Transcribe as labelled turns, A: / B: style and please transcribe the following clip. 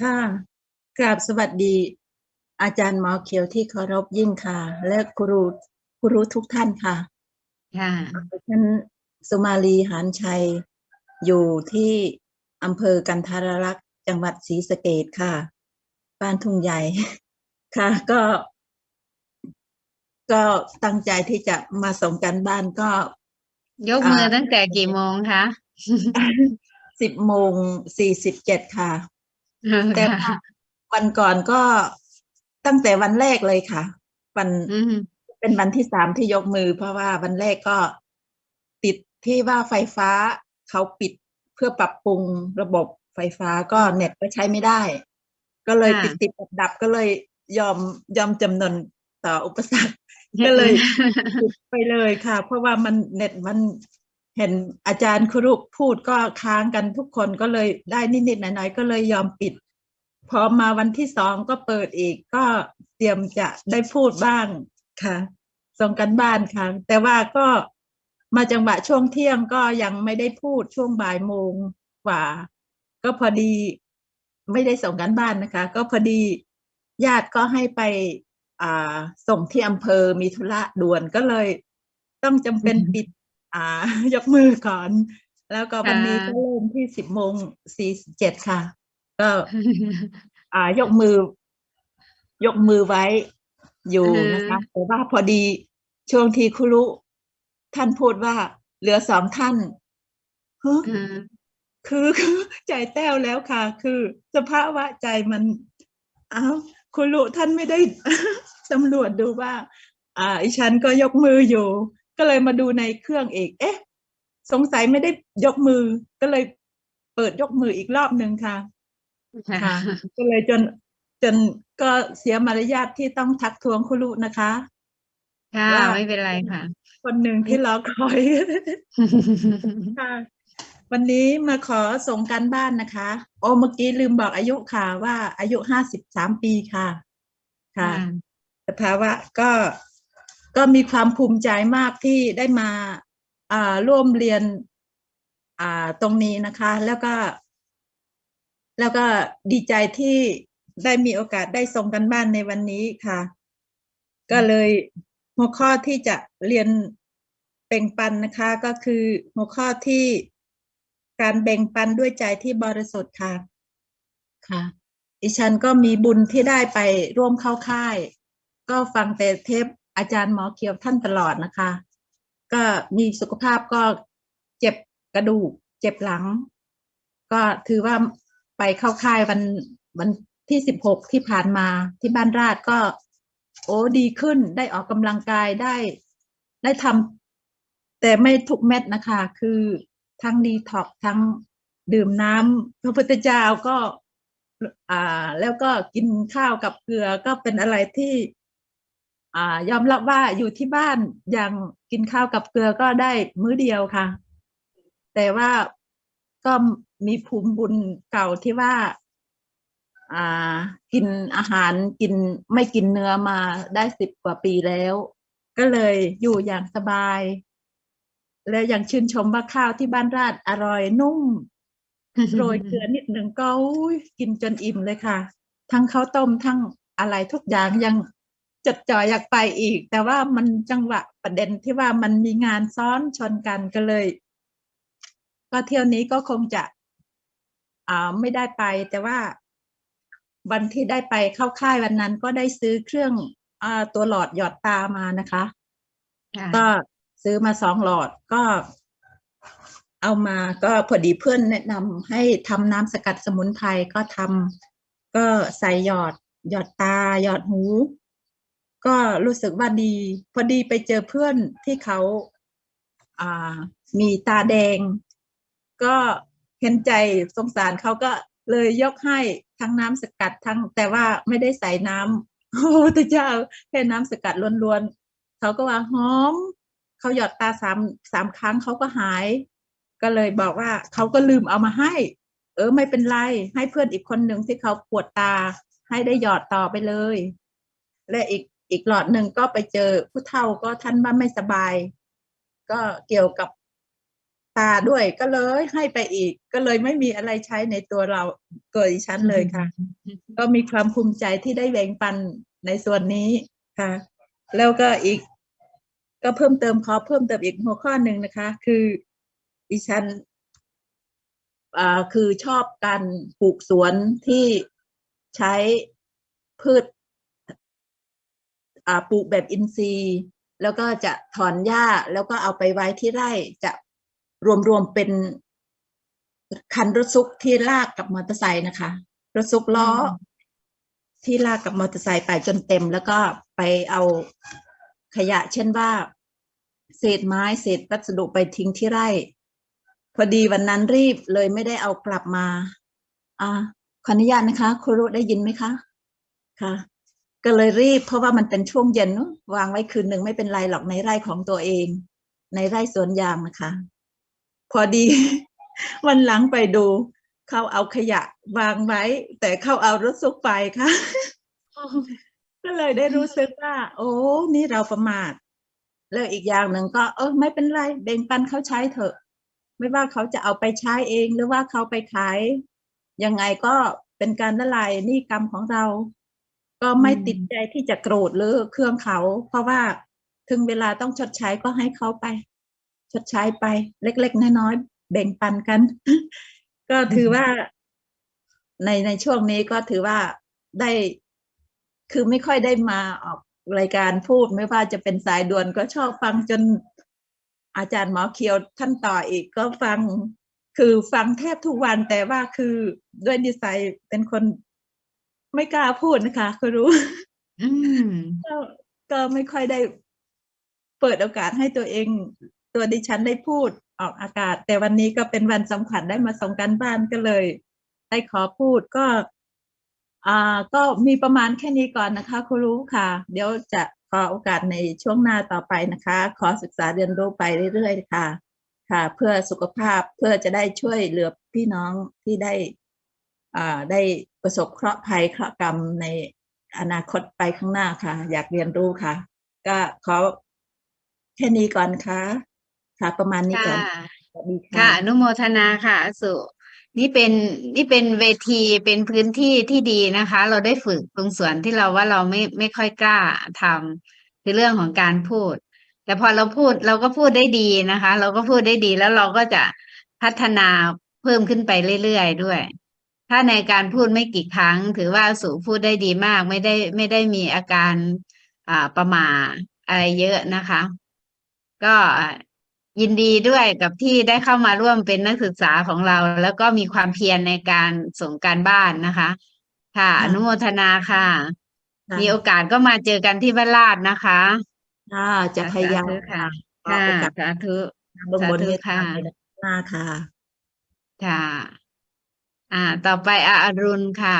A: ค่ะกราบสวัสดี อาจารย์หมอเขียวที่เคารพยิ่งค่ะ และครูครูทุกท่านค่ะ
B: ค่ะ
A: ฉันสุมาลีหานชัย อยู่ที่อำเภอกันทารรักษ์จังหวัดศรีสะเกดค่ะ บ้านทุ่งใหญ่ ค่ะ ก็ ก็ตั้งใจที่จะมาส่งกันบ้านก็
B: ยกมือ
A: อ่า
B: ตั้งแต่กี่โมงคะ
A: สิบโมงสี่สิบเจ็ดค่ะ แต่ว่าวันก่อนก็ตั้งแต่วันแรกเลยค่ะ วัน
B: อืม
A: เป็นวันที่สามที่ยกมือ เพราะว่าวันแรกก็ติดที่ว่าไฟฟ้าเขาปิดเพื่อปรับปรุงระบบไฟฟ้าก็เน็ตก็ใช้ไม่ได้ ก็เลยติดติดดับดับๆก็เลยยอมยอมจำนนต่ออุปสรรคก็เลยปิดไปเลยค่ะ เพราะว่ามันเน็ตมัน เห็นอาจารย์ครุพูดก็ค้างกันทุกคนก็เลยได้นิดๆหน่อยๆก็เลยยอมปิด พอมาวันที่สองก็เปิดอีกก็เตรียมจะได้พูดบ้างค่ะ ส่งกันบ้านค่ะ แต่ว่าก็มาจังหวะช่วงเที่ยงก็ยังไม่ได้พูดช่วงบ่ายโมงกว่า ก็พอดีไม่ได้ส่งกันบ้านนะคะ ก็พอดีญาติก็ให้ไปส่งที่อำเภอมีธุระด่วนก็เลย ต้องจำเป็นปิด อ่ายกมือก่อน แล้วก็วันนี้
B: ค่ะ
A: ก็เริ่มที่สิบโมงสี่เจ็ดค่ะ ก็อ่ายกมือ ยกมือไว้อยู่
B: อือฮึ
A: นะคะแต่ว่าพอดีช่วงที่ครุท่านพูดว่าเหลือสองท่านฮะ
B: อืม
A: คือคือใจแต้วแล้วค่ะ คือ สภาวะใจมันอ้าวคุณลุท่านไม่ได้สำรวจดูว่า อ่า อีฉันก็ยกมืออยู่ ก็เลยมาดูในเครื่องอีกเอ๊ะ สงสัยไม่ได้ยกมือ ก็เลยเปิดยกมืออีกรอบหนึ่งค่ะค่ะ ก็เลยจนจนก็เสียมารยาทที่ต้องทักท้วงคุณลุนะคะ
B: ค่ะ
A: ว่า
B: ไม่เป็นไรค่ะ
A: คนหนึ่งที่รอคอยค่ะวันนี้มาขอส่งการบ้านนะคะ โอ้เมื่อกี้ลืมบอกอายุค่ะว่าอายุห้าสิบสามปีค่ะ ค่ะสภาวะก็ ก็มีความภูมิใจมากที่ได้มาอ่าร่วมเรียนอ่าตรงนี้นะคะ แล้วก็ แล้วก็ดีใจที่ได้มีโอกาสได้ส่งกันบ้านในวันนี้ค่ะ ก็เลยหัวข้อที่จะเรียนแบ่งปันนะคะ ก็คือหัวข้อที่การแบ่งปันด้วยใจที่บริสุทธิ์ค่ะ ค่ะดิฉันก็มีบุญที่ได้ไปร่วมเข้าค่าย ก็ฟังแต่เทป อาจารย์หมอเขียวท่านตลอดนะคะ ก็มีสุขภาพก็เจ็บกระดูก เจ็บหลัง ก็ถือว่าไปเข้าค่ายวันวันที่สิบหกที่ผ่านมาที่บ้านราชก็ โอ้ดีขึ้นได้ออกกำลังกายได้ได้ทำแต่ไม่ทุกเม็ดนะคะ คือทั้งดีท็อกทั้งดื่มน้ำพระพุทธเจ้าก็ อ่า แล้วก็กินข้าวกับเกลือก็เป็นอะไรที่ อยอมรับว่าอยู่ที่บ้านอย่างกินข้าวกับเกลือก็ได้มื้อเดียวค่ะ แต่ว่าก็มีภูมิบุญเก่าที่ว่าอ่ากินอาหารกินไม่กินเนื้อมาได้สิบกว่าปีแล้ว ก็เลยอยู่อย่างสบาย แล้วยังชื่นชมว่าข้าวที่บ้านราดอร่อยนุ่มโรยเกลือนิดหนึ่งก็กินจนอิ่มเลยค่ะ ทั้งข้าวต้มทั้งอะไรทุกอย่างยัง จดจ่ออยากไปอีก แต่ว่ามันจังหวะประเด็นที่ว่ามันมีงานซ้อนชนกันก็เลย ก็เที่ยวนี้ก็คงจะอ่าไม่ได้ไป แต่ว่าวันที่ได้ไปเข้าค่ายวันนั้นก็ได้ซื้อเครื่องอ่าตัวหลอดหยอดตามานะคะ
B: ค่ะ
A: ก็ซื้อมาสองหลอดก็ เอามาก็พอดีเพื่อนแนะนำให้ทำน้ำสกัดสมุนไพรก็ทำก็ใส่หยอดหยอดตาหยอดหู ก็รู้สึกว่าดี พอดีไปเจอเพื่อนที่เขาอ่ามีตาแดง ก็เห็นใจสงสารเขาก็เลยยกให้ทั้งน้ำสกัดทั้ง แต่ว่าไม่ได้ใส่น้ำโอ้พระเจ้าแค่น้ำสกัดล้วนๆเขาก็ว่าหอมเขาหยอดตาสามสามครั้งเขาก็หาย ก็เลยบอกว่าเขาก็ลืมเอามาให้ เออไม่เป็นไร ให้เพื่อนอีกคนหนึ่งที่เขาปวดตาให้ได้หยอดต่อไปเลย และอีก อีกหลอดหนึ่งก็ไปเจอผู้เฒ่าก็ท่านว่าไม่สบาย ก็เกี่ยวกับตาด้วยก็เลยให้ไปอีก ก็เลยไม่มีอะไรใช้ในตัวเราตัวดิฉันเลยค่ะ ก็มีความภูมิใจที่ได้แบ่งปันในส่วนนี้ค่ะ แล้วก็อีก ก็เพิ่มเติมขอเพิ่มเติมอีกหัวข้อหนึ่งนะคะ คือดิฉันอ่าคือชอบการปลูกสวนที่ใช้พืชอ่า ปลูกแบบอินทรีย์ แล้วก็จะถอนหญ้าแล้วก็เอาไปไว้ที่ไร่จะรวมๆเป็นคันรถซุกที่ลากกับมอเตอร์ไซค์นะคะ รถซุกล้ออ
B: ม
A: ที่ลากกับมอเตอร์ไซค์ไปจนเต็ม แล้วก็ไปเอาขยะ เช่นว่า เศษไม้เศษวัสดุไปทิ้งที่ไร่ พอดีวันนั้นรีบเลยไม่ได้เอากลับมา อ่าขออนุญาตนะคะ ครูรุได้ยินไหมคะ ค่ะ ก็เลยรีบ เพราะว่ามันเป็นช่วงเย็นวางไว้คืนหนึ่งไม่เป็นไรหรอกในไร่ของตัวเอง ในไร่สวนยางนะคะ พอดี วันหลังไปดูเขาเอาขยะวางไว้ แต่เขาเอารถซุกไปค่ะ ก็เลยได้รู้สึกว่า โอ้นี่เราประมาทแล้วอีกอย่างหนึ่งก็ เออไม่เป็นไรแบ่งปันเขาใช้เถอะ ไม่ว่าเขาจะเอาไปใช้เองหรือว่าเขาไปขายยังไงก็เป็นการละลายหนี้กรรมของเรา ก็ไม่
B: อืม
A: ติดใจที่จะโกรธหรือเครื่องเขา เพราะว่าถึงเวลาต้องชดใช้ก็ให้เขาไป ชดใช้ไป เล็ก ๆ น้อยๆแบ่งปันกัน ก็ถือว่าในในช่วงนี้ก็ถือว่าได้คือไม่ค่อยได้มาออกรายการพูดไม่ว่าจะเป็นสายด่วนก็ชอบฟังจนอาจารย์หมอเคียวท่านต่ออีกก็ฟังคือฟังแทบทุกวันแต่ว่าคือด้วยนิสัยเป็นคน ไม่กล้าพูดนะคะก็รู้
B: อืม
A: ก็ก็ไม่ค่อยได้เปิดโอกาสให้ตัวเอง ตัวดิฉันได้พูดออกอากาศ แต่วันนี้ก็เป็นวันสำคัญได้มาส่งกันบ้านก็เลย ได้ขอพูดก็อ่าก็มีประมาณแค่นี้ก่อนนะคะครูรู้ค่ะ เดี๋ยวจะขอโอกาสในช่วงหน้าต่อไปนะคะ ขอศึกษาเรียนรู้ไปเรื่อยๆค่ะ ค่ะ เพื่อสุขภาพเพื่อจะได้ช่วยเหลือพี่น้องที่ได้อ่า ได้ประสบเคราะห์ภัยเคราะห์กรรมในอนาคตไปข้างหน้าค่ะ อยากเรียนรู้ค่ะ ก็ขอแค่นี้ก่อนค่ะ ค่ะ ประมาณนี้ก่อน
B: ค่ะ
A: สวัสดี
B: ค่ะ
A: ค่ะ
B: อนุโมทนาค่ะอสุนี่เป็นนี่เป็นเวทีเป็นพื้นที่ที่ดีนะคะ เราได้ฝึกตรงส่วนที่เราว่าเราไม่ไม่ค่อยกล้าทำคือเรื่องของการพูด แต่พอเราพูดเราก็พูดได้ดีนะคะ เราก็พูดได้ดีแล้วเราก็จะพัฒนาเพิ่มขึ้นไปเรื่อยๆด้วย ถ้าในการพูดไม่กี่ครั้ง ถือว่าอสุพูดได้ดีมาก ไม่ได้ไม่ได้มีอาการอ่าประหมาอะไรเยอะนะคะ ก็ยินดีด้วยกับที่ได้เข้ามาร่วมเป็นนักศึกษาของเรา แล้วก็มีความเพียรในการส่งการบ้านนะคะ ค่ะ
A: ค่ะ
B: อนุโมทนาค่ะ
A: ค่ะ
B: มีโอกาสก็มาเจอกันที่บ้านลาดนะคะ
A: ค่ะจะพยายาม
B: สธุค่ะ
A: ขอ
B: ค่ะ
A: โอกาส
B: สาธุ
A: บนบน
B: สาธุ
A: เมตตา
B: ค่ะ
A: ในหน้าค่ะ
B: ค่ะ อ่า ต่อไปอาอรุณค่ะ